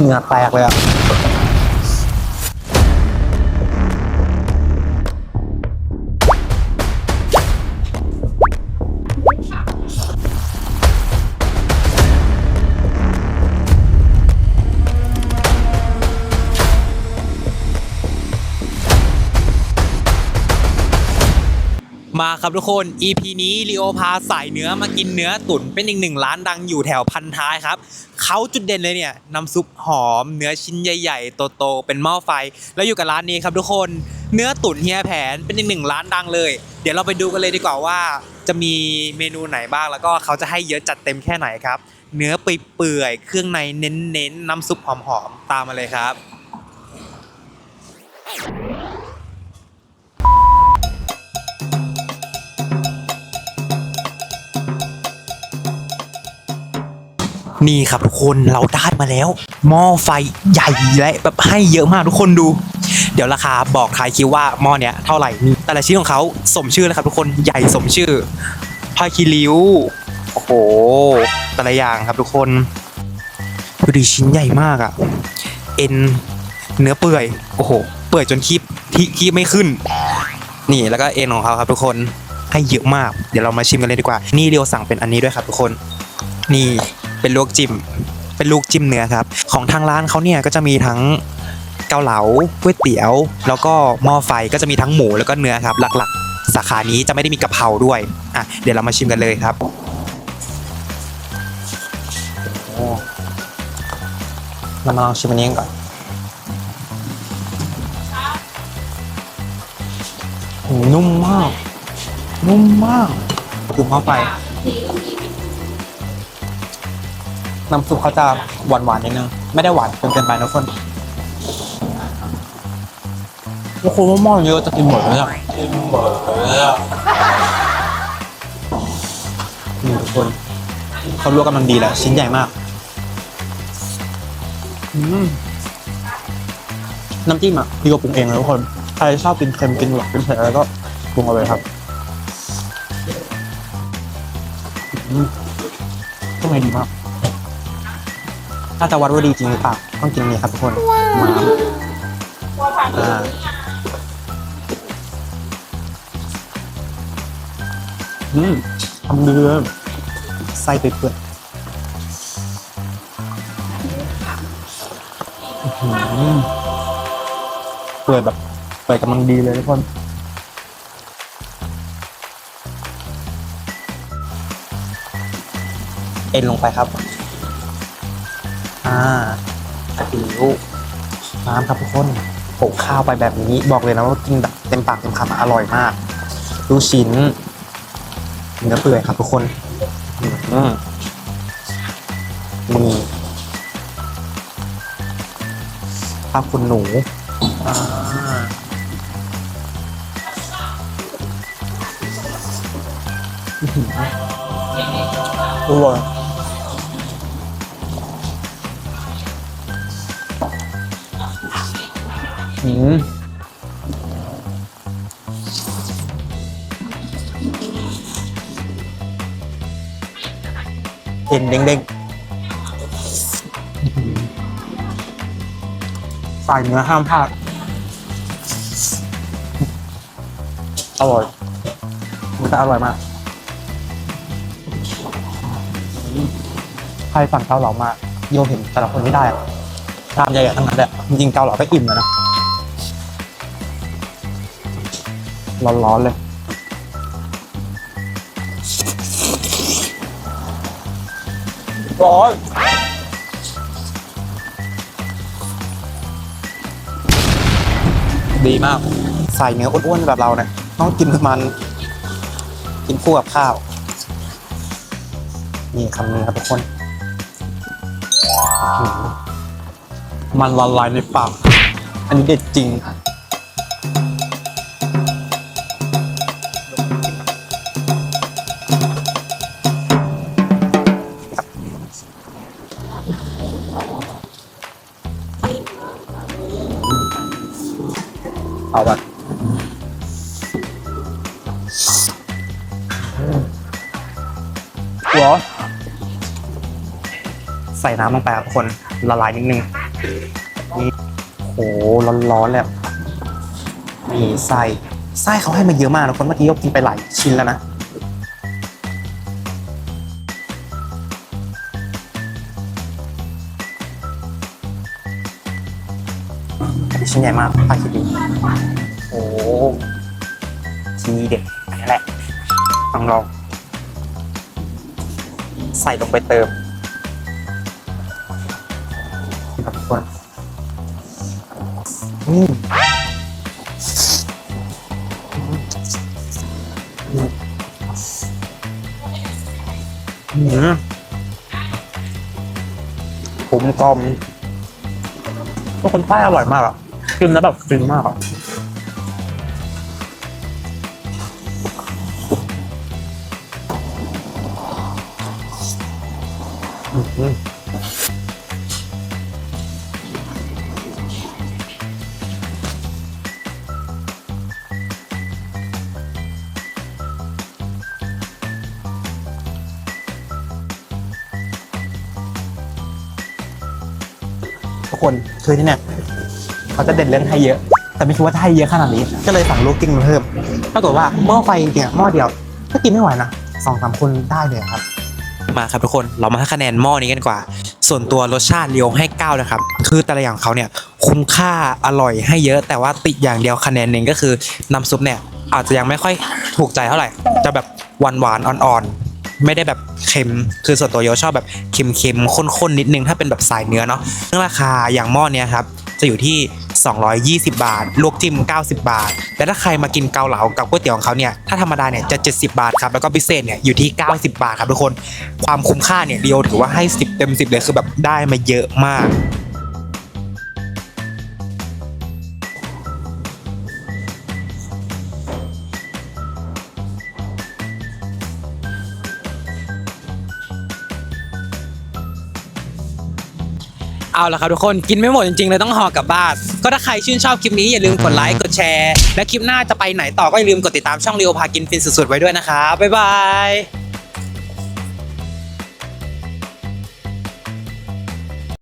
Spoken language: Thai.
เหงื่อแตกเลยอะ มาครับทุกคน EP นี้ลีโอพาสายเนื้อมากินเนื้อตุ๋นเป็นอีกหนึ่งร้านดังอยู่แถวพันท้ายครับเขาจุดเด่นเลยเนี่ยน้ำซุปหอม เนื้อชิ้นใหญ่ๆโตๆเป็นหม้อไฟ แล้วอยู่กับร้านนี้ครับทุกคนเนื้อตุ๋นเฮียแผนเป็นอีกหนึ่งร้านดังเลย เดี๋ยวเราไปดูกันเลยดีกว่าว่า จะมีเมนูไหนบ้างแล้วก็เขาจะให้เยอะจัดเต็มแค่ไหนครับ เนื้อเปื่อยๆเครื่องในเน้นๆน้ำซุปหอมๆตามมาเลยครับ นี่ครับทุกคนเราได้มาแล้ว หม้อไฟใหญ่และแบบให้เยอะมากทุกคนดู เดี๋ยวราคาบอกทายคิวว่าหม้อเนี้ยเท่าไหร่นี่แต่ละชิ้นของเขาสมชื่อเลยครับทุกคนใหญ่สมชื่อผ้าคีริ้วโอ้โหแต่ละอย่างครับทุกคนดูดิชิ้นใหญ่มากอะเอ็นเนื้อเปื่อยโอ้โหเปื่อยจนคีบที่คีบไม่ขึ้น นี่แล้วก็เอ็นของเขาครับทุกคนให้เยอะมาก เดี๋ยวเรามาชิมกันเลยดีกว่า นี่เรียวสั่งเป็นอันนี้ด้วยครับทุกคน นี่ เป็นลวกจิ้ม เป็นลูกจิ้มเนื้อครับ ของทางร้านเขาเนี่ยก็จะมีทั้งเกาเหลาก๋วยเตี๋ยว แล้วก็หม้อไฟก็จะมีทั้งหมูแล้วก็เนื้อครับ หลักๆ สาขานี้จะไม่ได้มีกะเพราด้วย อะ เดี๋ยวเรามาชิมกันเลยครับเรามาลองชิมอันนี้ก่อนนุ่มมาก นุ่มมากดูหม้อไฟ น้ำซุปเขาจะหวานหวานๆนิดนึงไม่ได้หวานจนเกินไปนะทุกคนโอ้โหหม้อเยอะจะกินหมดเลยอะกินหมดเลยอะนี่ทุกคนเขาลวกกำลังดีแหละชิ้นใหญ่มากอืมน้ำจิ้มอะพี่ก็ปรุงเองเลยทุกคน ใครชอบกินเค็มกินหวานกินเผ็ดอะไรก็ปรุงเอาเลยครับอืมข้างในดีมาก ถ้าจะวัดว่าดีจริงหรือเปล่าต้องกินนี่ครับทุกคนม้ามอ่าอืมทำดีเลยไส้เปื่อยๆอื้อหือเปื่อยแบบเปื่อยกำลังดีเลยทุกคนเอ็นลงไปครับ อ่ากระดิ่วน้ำครับทุกคนโปะข้าวไปแบบนี้ บอกเลยนะว่ากินแบบเต็มปากเต็มคำอร่อยมากลูกชิ้นเนื้อเปื่อยครับทุกคนอืมนี่ข้าวคุณหนูอ่าอื้อหืออร่อย อืมเอ็นเด้งๆใส่เนื้อห้ามพลาดอร่อยมันจะอร่อยมาก ใครสั่งเกาเหลามาโยมเห็นแต่ละคนไม่ได้อะชามใหญ่ๆทั้งนั้นแหละจริงๆเกาเหลาก็อิ่มแล้วนะ ร้อนๆเลย ร้อน ดีมาก ใส่เนื้ออ้วนๆแบบเราเนี่ยต้องกินประมัน กินคู่กับข้าว นี่คำนี้ครับทุกคนอื้อหือมันละลายในปาก อันนี้เด็ดจริง เอาแบบร้อนใส่น้ำลงไปครับทุกคนละลายนิดนึงนี่โหร้อนๆเลยมีไส้ไส้เขาให้มาเยอะมากนะคนเมื่อกี้ยกกินไปหลายชิ้นแล้วนะ ชิ้นใหญ่มากป้าคิดดูโอ้ทีเด็ดอันนี้แหละลองลองใส่ลงไปเติมครับทุกคนนี่อืมผมกลมทุกคนป้อร่อยมากอะ กินแล้วแบบฟินมากอะทุกคนคือที่เนี่ย เขาจะเด่นเรื่องให้เยอะ แต่ไม่คิดว่าจะให้เยอะขนาดนี้ ก็เลยสั่งลูกกิ้งมาเพิ่มปรากฏว่าหม้อไฟเนี่ยหม้อเดียวก็กินไม่ไหวนะสองสามคนได้เลยครับ มาครับทุกคนเรามาให้คะแนนหม้อนี้กันกว่า ส่วนตัวรสชาติเลียวให้9นะครับคือแต่ละอย่างเขาเนี่ยคุ้มค่าอร่อยให้เยอะ แต่ว่าติดอย่างเดียวคะแนนหนึ่งก็คือน้ำซุปเนี่ยอาจจะยังไม่ค่อยถูกใจเท่าไหร่ จะแบบหวานหวานอ่อนๆ ไม่ได้แบบเค็ม คือส่วนตัวโยชอบแบบเค็มๆ ข้นๆ นิดนึง ถ้าเป็นแบบสายเนื้อเนาะเรื่องราคาอย่างหม้อเนี้ยครับ จะอยู่ที่ 220 บาท ลวกจิ้ม 90 บาท แต่ถ้าใครมากินเกาเหลากับก๋วยเตี๋ยวของเขาเนี่ยถ้าธรรมดาเนี่ยจะ 70 บาทครับแล้วก็พิเศษเนี่ยอยู่ที่ 90 บาทครับทุกคน ความคุ้มค่าเนี่ยเดียวถือว่าให้ 10 เต็ม 10 เลยคือแบบได้มาเยอะมาก เอาละครับทุกคนกินไม่หมดจริงๆเลยต้องห่อกลับบ้านก็ถ้าใครชื่นชอบคลิปนี้อย่าลืมกดไลค์กดแชร์ และคลิปหน้าจะไปไหนต่อก็อย่าลืมกดติดตามช่องเรียวพากินฟินสุดๆไว้ด้วยนะครับบ๊ายบาย